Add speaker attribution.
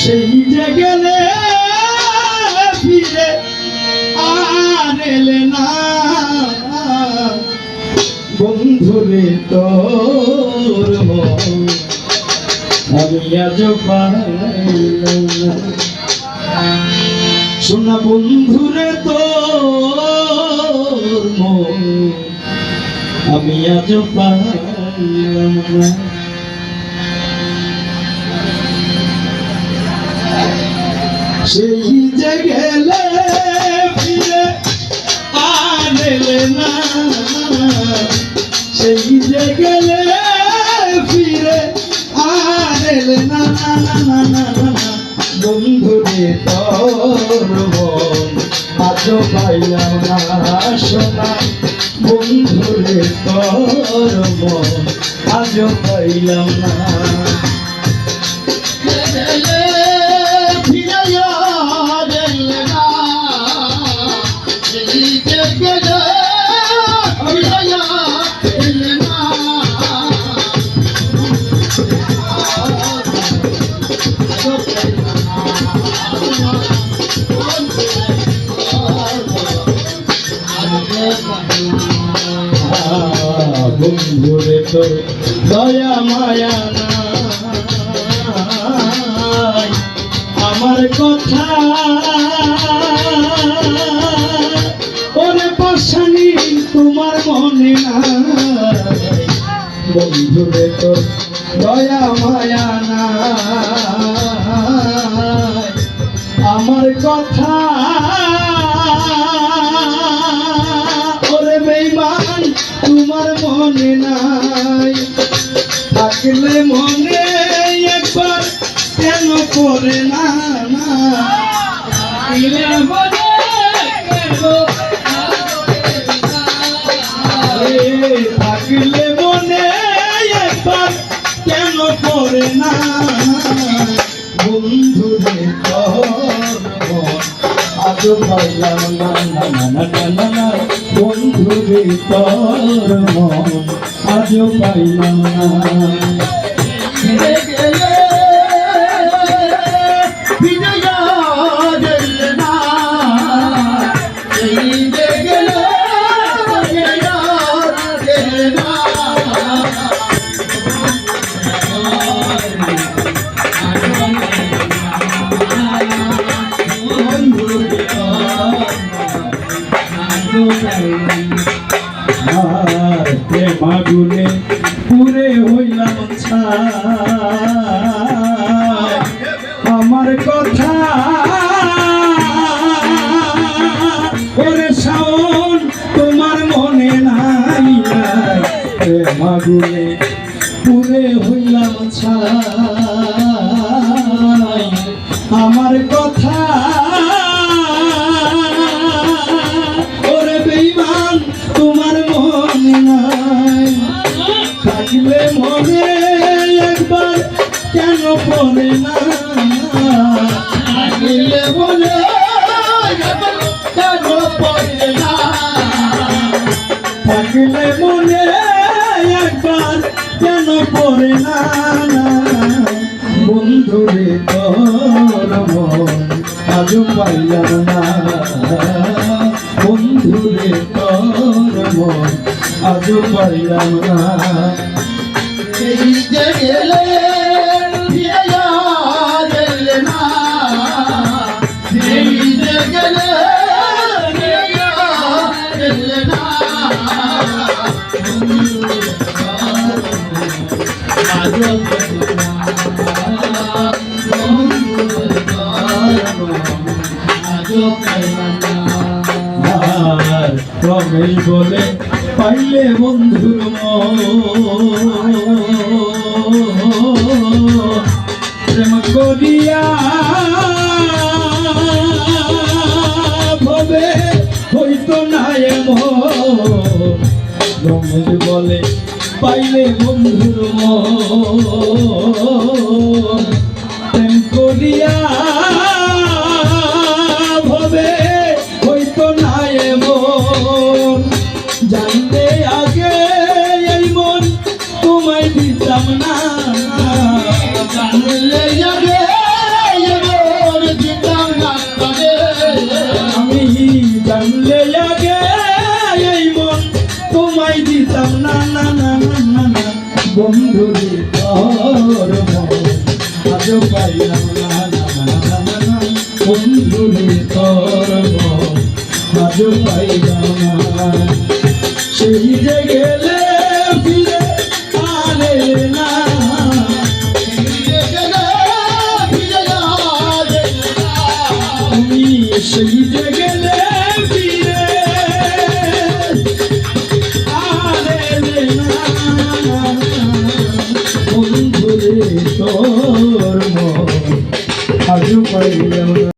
Speaker 1: সেই যে গেলে ফিরে আর এলে না। বন্ধুরে তোর আমি আজ শোনা বন্ধুরে তোর আমি আজ পাইলাম সেই যে গেলে ফিরে আনলে না। সেই যে গেলে ফিরে আনলে না। না না না না না বন্ধুরে তোর আজ পাইলাম না শোনা বন্ধুরে তোর আজ পাইলাম না। বন্ধুরে তোর দয়া মায়া নাই আমার কথা ওরে পাশানি তোমার মনে নাই বন্ধুরে তোর দয়া মায়া নাই আমার কথা নাই। থাকলে মনে একবার কেন করে না থাকলে মনে থাকলে মনে একবার কেন করে না বন্ধুরে মন আজ পাইলাম না না না না না। না তোর মন আজও পাইলাম না। প্রেম আগুনে পুরে হইলাম। আমার কথা ওরে শাওন, তোমার মনে নাই আগুনে পুরে হইলাম ছাই। আমার কথা থাকলে মনে একবার কেন পড়ে না? থাকলে মনে কেন পড়ে না? থাকলে মনে একবার কেন পড়ে না? বন্ধুরে তোর মন আজ পাইলাম না। আজ পাইলাম না
Speaker 2: এই যে গেলে ফিরে
Speaker 1: পাইলে বন্ধুর প্রেম করিয়া ভবে হইতো না এমন। বলে পাইলে বন্ধুর মন। জানতে আগে এই মন তোমায় দিতাম না।
Speaker 2: জানলে আগে
Speaker 1: আমি জানলে আগে এই মন তোমায় দিতাম না না না না না না। বন্ধু আজ পাইলাম না না না বন্ধু না। সেই যে গেলে